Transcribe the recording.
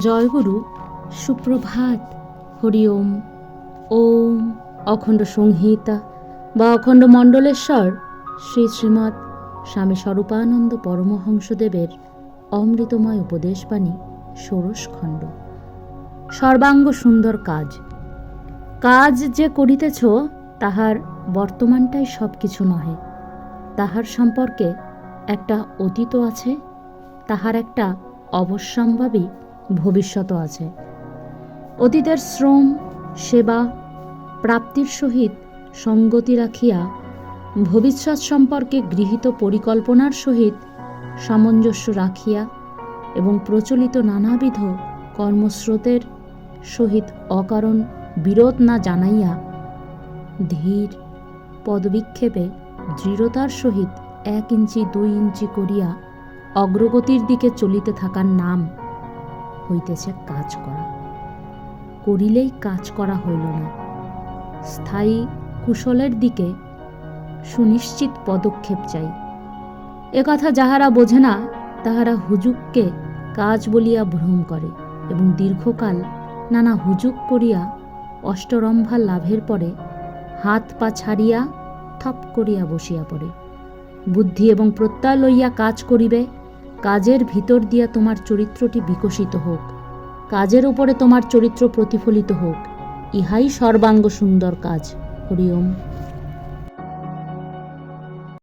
জয়গুরু, সুপ্রভাত, হরি ওম। ওম অখণ্ড সংহিতা বা অখণ্ড মণ্ডলেশ্বর শ্রী শ্রীমৎ স্বামী স্বরূপানন্দ পরমহংসদেবের অমৃতময় উপদেশবাণী ষোড়শখণ্ড সর্বাঙ্গ সুন্দর কাজ। কাজ যে করিতেছ, তাহার বর্তমানটাই সব কিছু নহে। তাহার সম্পর্কে একটা অতীত আছে, তাহার একটা অবশ্যম্ভাবী ভবিষ্যৎ আছে। অতীতের শ্রম, সেবা, প্রাপ্তির সহিত সঙ্গতি রাখিয়া ভবিষ্যৎ সম্পর্কে গৃহীত পরিকল্পনার সহিত সামঞ্জস্য রাখিয়া এবং প্রচলিত নানাবিধ কর্মস্রোতের সহিত অকারণ বিরোধ না জানাইয়া ধীর পদবিক্ষেপে দৃঢ়তার সহিত এক ইঞ্চি, দুই ইঞ্চি করিয়া অগ্রগতির দিকে চলিতে থাকার নাম হইতেছে কাজ করা। করিলেই কাজ করা হইল না। স্থায়ী কুশলের দিকে সুনিশ্চিত পদক্ষেপ চাই। একথা যাহারা বোঝে না, তাহারা হুজুককে কাজ বলিয়া ভ্রম করে এবং দীর্ঘকাল নানা হুজুক করিয়া অষ্টরম্ভা লাভের পরে হাত পা ছাড়িয়া থপ করিয়া বসিয়া পড়ে। বুদ্ধি এবং প্রত্যয় লইয়া কাজ করিবে কাজের ভিতর দিয়া তোমার চরিত্রটি বিকশিত হোক। কাজের উপরে তোমার চরিত্র প্রতিফলিত হোক। ইহাই সর্বাঙ্গ সুন্দর কাজ। হরি ওম